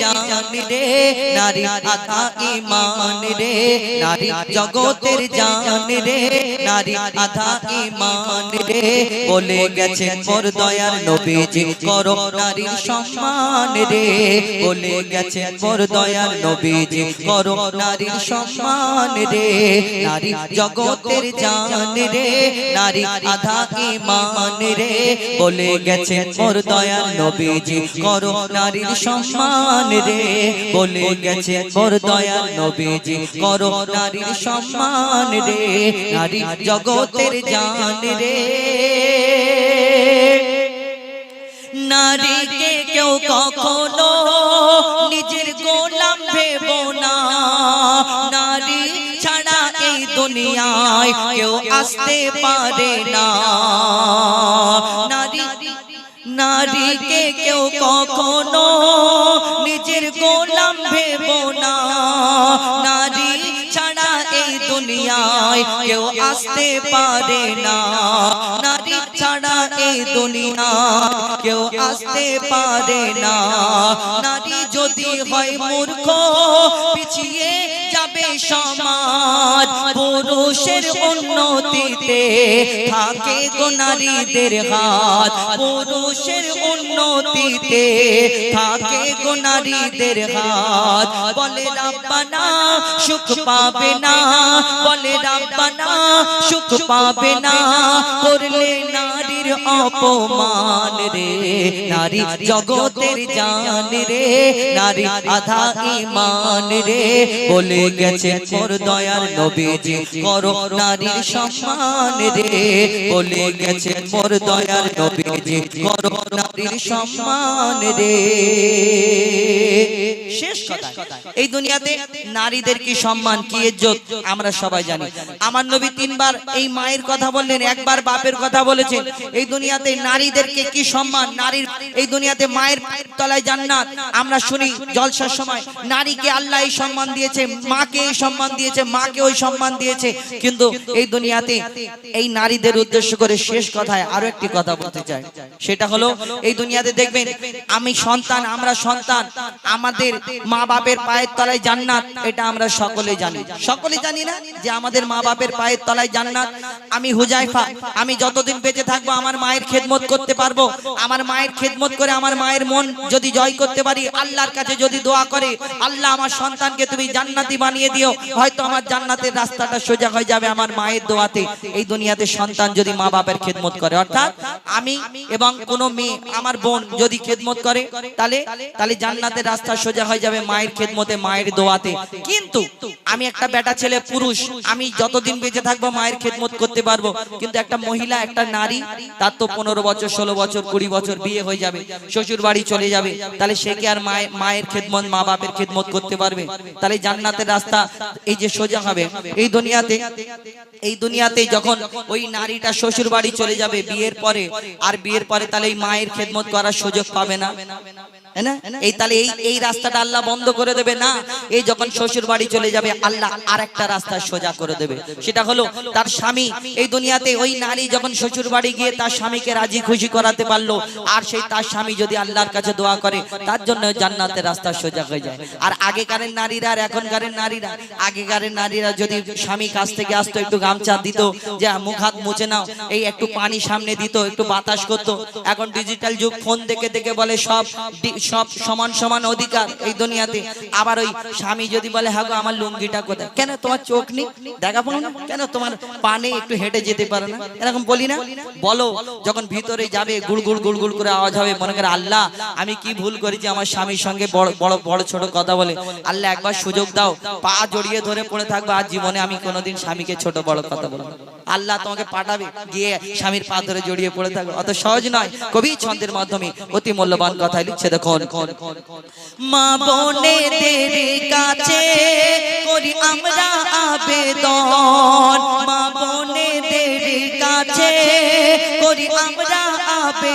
জান রে, নারী আধা ইমান রে, নারী জগতের জান রে, নারী আধা ইমান রে। বলে গেছেন মোর দয়ার নবীজি করো নারীর সম্মান রে। বলে গেছেন মোর নবীজি করো নারীর সম্মান রে। নারী জগতের জান রে, নারী আধা ইমান রে। বলে গেছেন মোর দয়ার নবীজি করো নারীর সম্মান রে, বলে গেছে মোর দয়ার নবীজি, করো নারীর সম্মান রে নারী জগতের জান রে। নারীকে কেউ কখনো নিজের গোলাম ভেব না। নারী ছাড়া এই দুনিয়ায় কেউ আসতে পারে না। নারীকে কেউ কখনো নিজের গোলাম ভেব না নারী ছাড়া এই দুনিয়ায় কেউ আসতে পারে না। নারী ছাড়া এই দুনিয়া কেউ আসতে পারে না। নারী যদি হয় মূর্খ পিছিয়ে যাবে সমাজ। পুরুষের উন্নতিতে থাকে গো নারীদের হাত। পুরুষের উন্নতিতে থাকে গো নারীদের হাত। বলে রাব্বানা সুখ পাবে না। বলে রাব্বানা সুখ পাবে না করলে নারীর অপমান রে, নারী জগতের জান রে, নারী আধা ইমান রে। বলে গেছে মোর দয়ার নবীজি, করো নারীর সম্মান রে। বলে গেছে মোর দয়ার নবীজি, করো নারীর সম্মান রে। শেষ কথা। এই দুনিয়াতে নারীদের কি সম্মান, কি ইজ্জত, আমরা সবাই জানি। আমার নবী তিনবার এই মায়ের কথা বললেন, একবার বাপের কথা বলেছেন। এই দুনিয়াতে নারীদেরকে কি সম্মান? নারীর এই দুনিয়াতে মায়ের তলায় জান্নাত। আমরা শুনি জলসার সময়, নারীকে আল্লাহ এই সম্মান দিয়েছে, মাকে এই সম্মান দিয়েছে, মাকে ওই সম্মান দিয়েছে। কিন্তু এই দুনিয়াতে এই নারীদের উদ্দেশ্য করে শেষ কথায় আরও একটি কথা বলতে চাই। সেটা হলো, এই দুনিয়াতে দেখবেন, আমি সন্তান, আমরা সন্তান, আমাদের মা বাপের পায়ের তলায় জান্নাত, এটা আমরা সকলে জানি। সকলে জানি না যে আমাদের মা বাপের পায়ের তলায় জান্নাত। আমি হুজাইফা, আমি যতদিন বেঁচে থাকব, আমার মায়ের খেদমত করতে পারব? আমার মায়ের খেদমত করে আমার মায়ের মন যদি জয় করতে পারি, আল্লাহর কাছে যদি দোয়া করে, আল্লাহ আমার সন্তানকে তুমি জান্নাতি বানিয়ে দিও, হয়তো আমার জান্নাতের রাস্তাটা সোজা হয়ে যাবে আমার মায়ের দোয়াতে। এই দুনিয়াতে সন্তান যদি মা বাপের খেদমত করে, অর্থাৎ আমি এবং কোনো মেয়ে, আমার বোন যদি খেদমত করে, তাহলে তাহলে জান্নাতের রাস্তা সোজা হয়ে যাবে মায়ের খেদমতে, মায়ের দোয়াতে। কিন্তু আমি একটা বেটা ছেলে পুরুষ আমি যতদিন বেঁচে থাকব মায়ের খেদমত করতে পারব। কিন্তু একটা মহিলা একটা নারী তার তো পনেরো বছর ষোলো বছর কুড়ি বছর বিয়ে হয়ে যাবে শ্বশুর বাড়ি চলে যাবে। তাহলে সে কি আর মায়ের মায়ের খেদমত মা বাপের খেদমত করতে পারবে? তাহলে জান্নাতের রাস্তা এই যে সোজা হবে। এই দুনিয়াতে এই দুনিয়াতে যখন ওই নারীটা শ্বশুর বাড়ি চলে যাবে বিয়ের পরে আর বিয়ের পরে তাহলে এই মায়ের খেদমত করার সুযোগ পাবে না না? এই তাহলে এই এই রাস্তাটা আল্লাহ বন্ধ করে দেবে না? এই যখন শ্বশুর বাড়ি চলে যাবে আল্লাহ আর একটা রাস্তা সোজা করে দেবে। সেটা হলো তার স্বামী। এই দুনিয়াতে ওই নারী যখন শ্বশুর বাড়ি গিয়ে তার স্বামীকে রাজি খুশি করাতে পারল আর সেই তার স্বামী যদি আল্লাহর কাছে দোয়া করে তার জন্য জান্নাতের রাস্তা সোজা হয়ে যায়। আর আগেকারের নারীরা আর এখনকারের নারীরা আগেকারের নারীরা যদি স্বামী কাছ থেকে আসতো একটু গামছা দিত যে মুখ হাত মুছে নাও এই একটু পানি সামনে দিত একটু বাতাস করতো। এখন ডিজিটাল যুগ ফোন দেখে দেখে বলে সব সব সমান সমান অধিকার এই দুনিয়াতে। আবার ওই স্বামী যদি বলে হ্যাঁ গো, আমার লুঙ্গিটা কোথায়? কেন তোমার চোখ নেই? দেখা পাও না? কেন তোমার পানে একটু হেঁটে যেতে পারো না? এরকম বলি না? বলো যখন ভিতরে যাবে গুড় গুড় গুড় গুড় করে আওয়াজ হবে মনে করে আল্লাহ আমি কি ভুল করেছি? আমার স্বামীর সঙ্গে বড় বড় বড় ছোট কথা বলে আল্লাহ একবার সুযোগ দাও পা জড়িয়ে ধরে পড়ে থাকব আর জীবনে আমি কোনোদিন স্বামীকে ছোট বড় কথা বলব। আল্লাহ তোমাকে পাঠাবে। গিয়ে স্বামীর পা ধরে জড়িয়ে পড়ে থাকবে। অত সহজ নয়। কবি ছন্দের মাধ্যমে অতি মূল্যবান কথা লিখছে। দেখুন। মা বোনেদের কাছে করি আমরা আবেদন। মা বোনেদের কাছে করি আমরা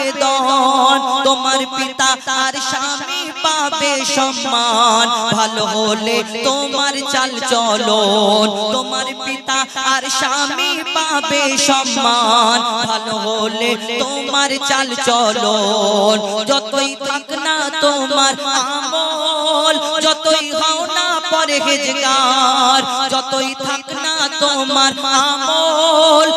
আবেদন তোমার পিতা আর স্বামী পাবে সম্মান। ভালো হলে তোমার চাল চলন। তোমার পিতা আর স্বামী পাবে সম্মান। ভালো হলে তোমার চাল চলন। যতই থাক না তোমার আমল, যতই হও না পরহেজগার, যতই থাক না তোমার আমল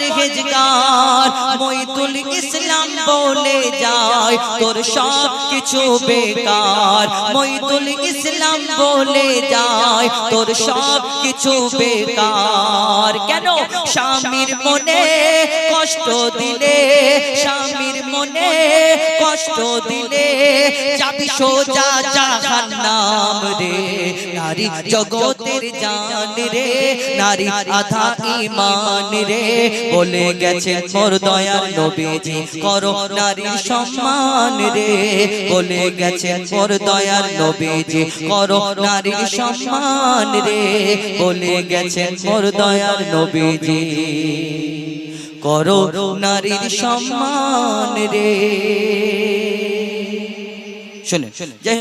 পরহেজগার মইতুল ইসলাম বলে যায় তোর সব কিছু বেকার মইতুল ইসলাম বলে যায়, তোর সব কিছু বেকার। কেন? স্বামীর মনে কষ্ট দিলে, স্বামীর মনে কষ্ট দিলে, যাবি সোজা জাহান্নাম রে। নারী জগতের জান রে, নারী আধা ইমান রে। বলে গেছে মোর দয়ার নবীজি, করো নারীর সম্মান রে। বলে গেছে মোর দয়ার নবীজি, করো নারীর সম্মান রে। বলে গেছে মোর দয়ার নবীজি, করো নারীর সম্মান রে। শুনে যাই